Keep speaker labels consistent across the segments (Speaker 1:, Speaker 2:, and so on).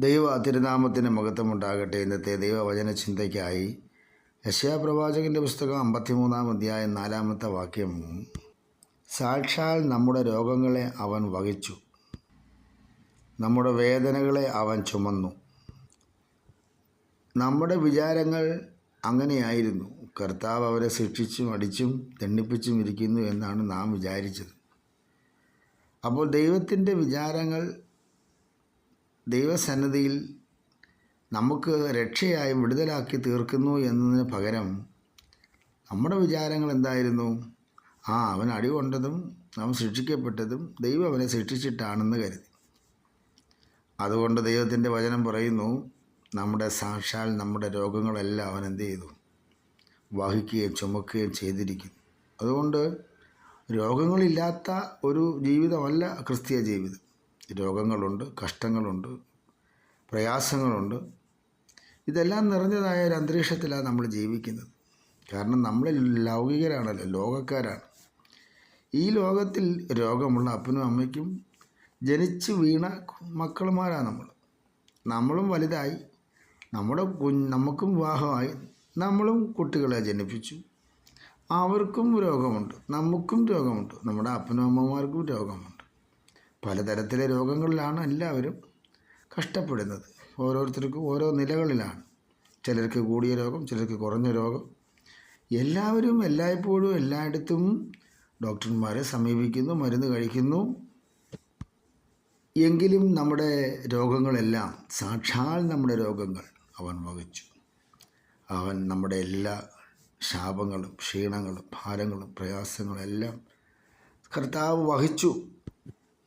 Speaker 1: ദൈവ തിരുനാമത്തിന് മഹത്വമുണ്ടാകട്ടെ ഇന്നത്തെ ദൈവവചന ചിന്തയ്ക്കായി യശയാപ്രവാചകന്റെ പുസ്തകം അമ്പത്തിമൂന്നാം അധ്യായം നാലാമത്തെ വാക്യം. സാക്ഷാൽ നമ്മുടെ രോഗങ്ങളെ അവൻ വഹിച്ചു. നമ്മുടെ വേദനകളെ അവൻ ചുമന്നു. നമ്മുടെ വിചാരങ്ങൾ അങ്ങനെയായിരുന്നു. കർത്താവ് അവരെ ശിക്ഷിച്ചും അടിച്ചും തെണ്ണിപ്പിച്ചും ഇരിക്കുന്നു എന്നാണ് നാം വിചാരിച്ചത്. അപ്പോൾ ദൈവത്തിന്റെ വിചാരങ്ങൾ ദൈവസന്നദ്ധിയിൽ നമുക്ക് രക്ഷയായി വിടുതലാക്കി തീർക്കുന്നു എന്നതിന് പകരം നമ്മുടെ വിചാരങ്ങൾ എന്തായിരുന്നു? ആ അവൻ അടി കൊണ്ടതും അവൻ ശിക്ഷിക്കപ്പെട്ടതും ദൈവം അവനെ ശിക്ഷിച്ചിട്ടാണെന്ന് കരുതി. അതുകൊണ്ട് ദൈവത്തിന്റെ വചനം പറയുന്നു നമ്മുടെ സാക്ഷാൽ നമ്മുടെ രോഗങ്ങളെല്ലാം അവൻ എന്ത് ചെയ്തു? വഹിക്കുകയും ചുമക്കുകയും ചെയ്തിരിക്കുന്നു. അതുകൊണ്ട് രോഗങ്ങളില്ലാത്ത ഒരു ജീവിതമല്ല ക്രിസ്തീയ ജീവിതം. രോഗങ്ങളുണ്ട് കഷ്ടങ്ങളുണ്ട് പ്രയാസങ്ങളുണ്ട്. ഇതെല്ലാം നിറഞ്ഞതായ ഒരു അന്തരീക്ഷത്തിലാണ് നമ്മൾ ജീവിക്കുന്നത്. കാരണം നമ്മൾ ലൗകികരാണല്ലോ ലോകക്കാരാണ്. ഈ ലോകത്തിൽ രോഗമുള്ള അപ്പനും അമ്മയ്ക്കും ജനിച്ച് വീണ മക്കളുമാരാണ് നമ്മൾ. നമ്മളും വലുതായി നമ്മുടെ നമുക്കും വിവാഹമായി നമ്മളും കുട്ടികളെ ജനിപ്പിച്ചു. അവർക്കും രോഗമുണ്ട് നമുക്കും രോഗമുണ്ട് നമ്മുടെ അപ്പനും അമ്മമാർക്കും രോഗമുണ്ട്. പലതരത്തിലെ രോഗങ്ങളിലാണ് എല്ലാവരും കഷ്ടപ്പെടുന്നത്. ഓരോരുത്തർക്കും ഓരോ നിലകളിലാണ്. ചിലർക്ക് കൂടിയ രോഗം ചിലർക്ക് കുറഞ്ഞ രോഗം. എല്ലാവരും എല്ലായ്പ്പോഴും എല്ലായിടത്തും ഡോക്ടർമാരെ സമീപിക്കുന്നു മരുന്ന് കഴിക്കുന്നു. എങ്കിലും നമ്മുടെ രോഗങ്ങളെല്ലാം സാക്ഷാൽ നമ്മുടെ രോഗങ്ങൾ അവൻ വഹിച്ചു. അവൻ നമ്മുടെ എല്ലാ ശാപങ്ങളും ക്ഷീണങ്ങളും ഭാരങ്ങളും പ്രയാസങ്ങളും എല്ലാം കർത്താവ് വഹിച്ചു.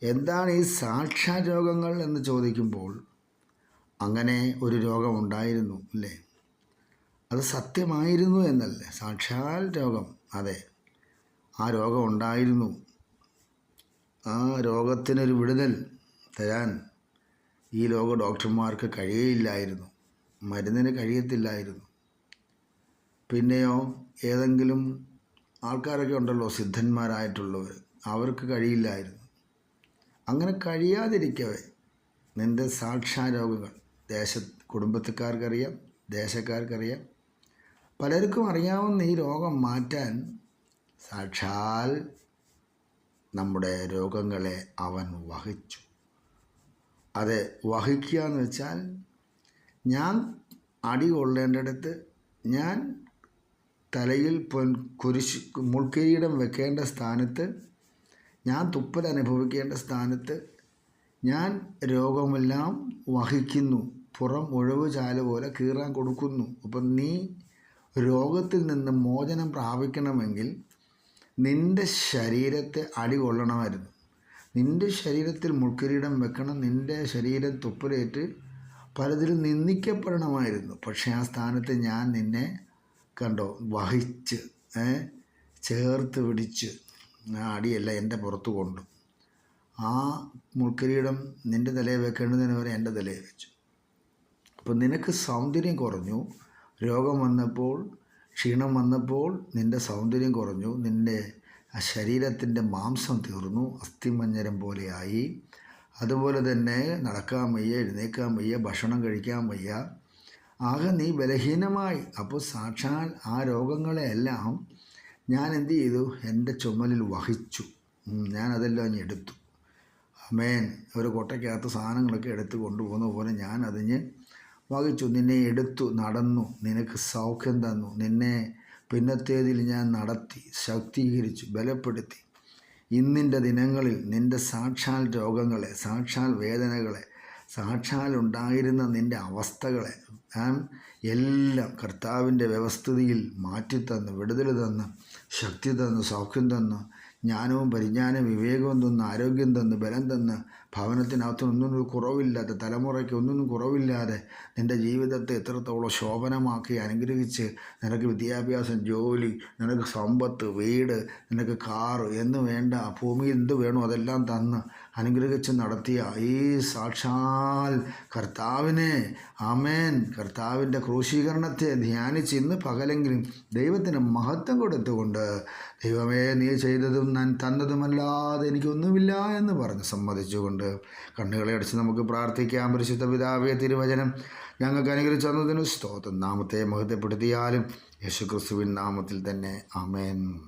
Speaker 1: എന്താണ് ഈ സാക്ഷാ രോഗങ്ങൾ എന്ന് ചോദിക്കുമ്പോൾ അങ്ങനെ ഒരു രോഗമുണ്ടായിരുന്നു അല്ലേ? അത് സത്യമായിരുന്നു എന്നല്ലേ സാക്ഷാൽ രോഗം അതെ. ആ രോഗം ഉണ്ടായിരുന്നു. ആ രോഗത്തിനൊരു വിടുതൽ തരാൻ ഈ ലോക ഡോക്ടർമാർക്ക് കഴിയയില്ലായിരുന്നു മരുന്നിന് കഴിയത്തില്ലായിരുന്നു. പിന്നെയോ ഏതെങ്കിലും ആൾക്കാരൊക്കെ ഉണ്ടല്ലോ സിദ്ധന്മാരായിട്ടുള്ളവർ അവർക്ക് കഴിയില്ലായിരുന്നു. അങ്ങനെ കഴിയാതിരിക്കവേ. നിന്റെ സാക്ഷാരോഗങ്ങൾ ദേശ കുടുംബത്തുകാർക്കറിയാം ദേശക്കാർക്കറിയാം. പലർക്കും അറിയാവുന്ന ഈ രോഗം മാറ്റാൻ സാക്ഷാൽ നമ്മുടെ രോഗങ്ങളെ അവൻ വഹിച്ചു. അത് വഹിക്കുക എന്ന് വെച്ചാൽ ഞാൻ അടി കൊള്ളേണ്ടടുത്ത് ഞാൻ തലയിൽ പൊൻ കുരിശ് മുൾക്കിരീടം വെക്കേണ്ട സ്ഥാനത്ത് ഞാൻ തുപ്പൽ അനുഭവിക്കേണ്ട സ്ഥാനത്ത് ഞാൻ രോഗമെല്ലാം വഹിക്കുന്നു. പുറം ഒഴിവ് ചാൽ പോലെ കീറാൻ കൊടുക്കുന്നു. അപ്പം നീ രോഗത്തിൽ നിന്ന് മോചനം പ്രാപിക്കണമെങ്കിൽ നിന്റെ ശരീരത്തെ അടി കൊള്ളണമായിരുന്നു. നിന്റെ ശരീരത്തിൽ മുൾക്കിരീടം വെക്കണം. നിന്റെ ശരീരം തുപ്പലേറ്റ് പലതിലും നിന്ദിക്കപ്പെടണമായിരുന്നു. പക്ഷേ ആ സ്ഥാനത്ത് ഞാൻ നിന്നെ കണ്ടോ? വഹിച്ച് ചേർത്ത് പിടിച്ച്. ആ അടിയല്ല എന്റെ പുറത്ത് കൊണ്ടു. ആ മുൾക്കിരീടം നിന്റെ തലയിൽ വെക്കേണ്ടതിന് വരെ എന്റെ തലയിൽ വെച്ചു. അപ്പം നിനക്ക് സൗന്ദര്യം കുറഞ്ഞു. രോഗം വന്നപ്പോൾ ക്ഷീണം വന്നപ്പോൾ നിന്റെ സൗന്ദര്യം കുറഞ്ഞു. നിന്റെ ശരീരത്തിന്റെ മാംസം തീർന്നു. അസ്ഥിമഞ്ഞരം പോലെയായി. അതുപോലെ തന്നെ നടക്കാൻ വയ്യ എഴുന്നേക്കാൻ വയ്യ ഭക്ഷണം കഴിക്കാൻ വയ്യ. ആകെ നീ ബലഹീനമായി. അപ്പോൾ സാക്ഷാൽ ആ രോഗങ്ങളെല്ലാം ഞാൻ എന്ത് ചെയ്തു എന്റെ ചുമലിൽ വഹിച്ചു. ഞാൻ അതെല്ലാം ഞാൻ എടുത്തു. അമേൻ. ഒരു കൊട്ടയ്ക്കകത്ത് സാധനങ്ങളൊക്കെ എടുത്ത് കൊണ്ടുപോകുന്ന പോലെ ഞാൻ അതിന് വഹിച്ചു. നിന്നെ എടുത്തു നടന്നു. നിനക്ക് സൗഖ്യം തന്നു. നിന്നെ പിന്നത്തേതിൽ ഞാൻ നടത്തി ശക്തീകരിച്ചു ബലപ്പെടുത്തി. ഇന്നിന്റെ ദിനങ്ങളിൽ നിന്റെ സാക്ഷാൽ രോഗങ്ങളെ സാക്ഷാൽ വേദനകളെ സാക്ഷാൽ ഉണ്ടായിരുന്ന നിന്റെ അവസ്ഥകളെ ഞാൻ എല്ലാം കർത്താവിന്റെ വ്യവസ്ഥിതിയിൽ മാറ്റിത്തന്ന് വിടുതൽ തന്ന് ശക്തി തന്ന് സൗഖ്യം തന്ന് ജ്ഞാനവും പരിജ്ഞാനവും വിവേകവും തന്ന് ആരോഗ്യം തന്ന് ബലം തന്ന് ഭവനത്തിനകത്ത് ഒന്നിനും കുറവില്ലാതെ തലമുറയ്ക്ക് ഒന്നും കുറവില്ലാതെ നിന്റെ ജീവിതത്തെ എത്രത്തോളം ശോഭനമാക്കി അനുഗ്രഹിച്ച് നിനക്ക് വിദ്യാഭ്യാസം ജോലി നിനക്ക് സമ്പത്ത് വീട് നിനക്ക് കാറ് എന്ന് വേണ്ട ഭൂമിയിൽ എന്ത് വേണോ അതെല്ലാം തന്ന് അനുഗ്രഹിച്ച് നടത്തിയ ഈ സാക്ഷാൽ കർത്താവിനെ അമേൻ കർത്താവിന്റെ ക്രൂശീകരണത്തെ ധ്യാനിച്ച് ഇന്ന് പകലെങ്കിലും ദൈവത്തിന് മഹത്വം കൊടുത്തുകൊണ്ട് ദൈവമേ നീ ചെയ്തതും ഞാൻ തന്നതുമല്ലാതെ എനിക്കൊന്നുമില്ല എന്ന് പറഞ്ഞ് സമ്മതിച്ചുകൊണ്ട് കണ്ണുകളെ അടിച്ച് നമുക്ക് പ്രാർത്ഥിക്കാം. പരിശുദ്ധ പിതാവേ തിരുവചനം ഞങ്ങൾക്ക് അനുഗ്രഹിച്ചു തന്നതിന് സ്തോത്രം. നാമത്തെ മഹത്വപ്പെടുത്തിയാലും യേശുക്രിസ്തുവിൻ നാമത്തിൽ തന്നെ. ആമേൻ.